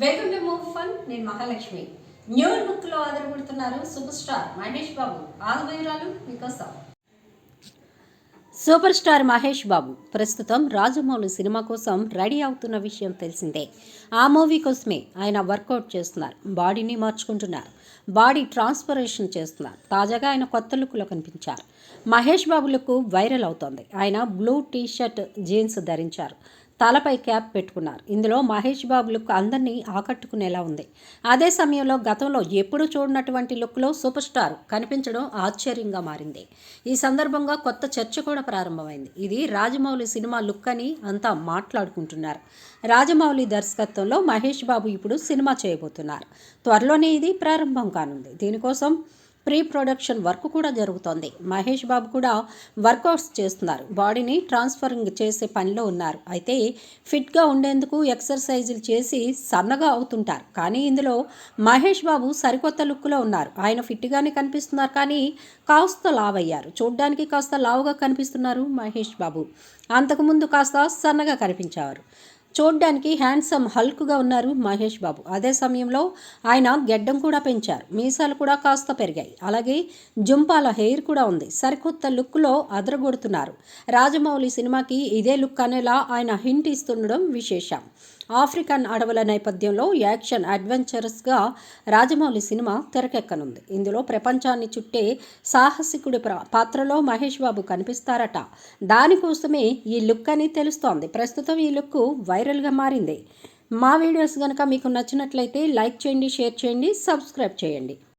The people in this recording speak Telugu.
వెల్కమ్ టు మూవ్ ఫన్ నేను మహాలక్ష్మి. న్యూ లుక్లో ఆదరగొడుతున్నారు సూపర్ స్టార్ మహేష్ బాబు. ఆరు వివరాలు మీకోసం. సూపర్ స్టార్ మహేష్ బాబు ప్రస్తుతం రాజమౌళి సినిమా కోసం రెడీ అవుతున్న విషయం తెలిసిందే. ఆ మూవీ కోసమే ఆయన వర్కౌట్ చేస్తున్నారు బాడీని మార్చుకుంటున్నారు బాడీ ట్రాన్స్పరేషన్ చేస్తున్నారు. తాజాగా ఆయన కొత్త లుక్లో కనిపించారు. మహేష్ బాబు లుక్ వైరల్ అవుతోంది. ఆయన బ్లూ టీ షర్ట్ జీన్స్ ధరించారు. తలపై క్యాప్ పెట్టుకున్నారు. ఇందులో మహేష్ బాబు లుక్ అందరినీ ఆకట్టుకునేలా ఉంది. అదే సమయంలో గతంలో ఎప్పుడూ చూడనటువంటి లుక్లో సూపర్ స్టార్ కనిపించడం ఆశ్చర్యంగా మారింది. ఈ సందర్భంగా కొత్త చర్చ కూడా ప్రారంభమైంది. ఇది రాజమౌళి సినిమా లుక్ అని అంతా మాట్లాడుకుంటున్నారు. రాజమౌళి దర్శకత్వంలో మహేష్ బాబు ఇప్పుడు సినిమా చేయబోతున్నారు. త్వరలోనే ఇది ప్రారంభం కానుంది. దీనికోసం ప్రీ ప్రొడక్షన్ వర్క్ కూడా జరుగుతోంది. మహేష్ బాబు కూడా వర్కౌట్స్ చేస్తున్నారు. బాడీని ట్రాన్స్ఫరింగ్ చేసే పనిలో ఉన్నారు. అయితే ఫిట్గా ఉండేందుకు ఎక్సర్సైజులు చేసి సన్నగా అవుతుంటారు. కానీ ఇందులో మహేష్ బాబు సరికొత్త లుక్లో ఉన్నారు. ఆయన ఫిట్గానే కనిపిస్తున్నారు కానీ కాస్త లావయ్యారు. చూడ్డానికి కాస్త లావుగా కనిపిస్తున్నారు మహేష్ బాబు. అంతకుముందు కాస్త సన్నగా కనిపించేవారు. చూడ్డానికి హ్యాండ్సమ్ హల్క్గా ఉన్నారు మహేష్ బాబు. అదే సమయంలో ఆయన గెడ్డం కూడా పెంచారు. మీసాలు కూడా కాస్త పెరిగాయి. అలాగే జుంపాల హెయిర్ కూడా ఉంది. సరికొత్త లుక్లో అదరగొడుతున్నారు. రాజమౌళి సినిమాకి ఇదే లుక్ అనేలా ఆయన హింట్ ఇస్తుండడం విశేషం. ఆఫ్రికన్ అడవుల నేపథ్యంలో యాక్షన్ అడ్వెంచరస్గా రాజమౌళి సినిమా తెరకెక్కనుంది. ఇందులో ప్రపంచాన్ని చుట్టే సాహసికుడి పాత్రలో మహేష్ బాబు కనిపిస్తారట. దానికోసమే ఈ లుక్ అని తెలుస్తోంది. ప్రస్తుతం ఈ లుక్ వైరల్గా మారింది. మా వీడియోస్ కనుక మీకు నచ్చినట్లయితే లైక్ చేయండి షేర్ చేయండి సబ్స్క్రైబ్ చేయండి.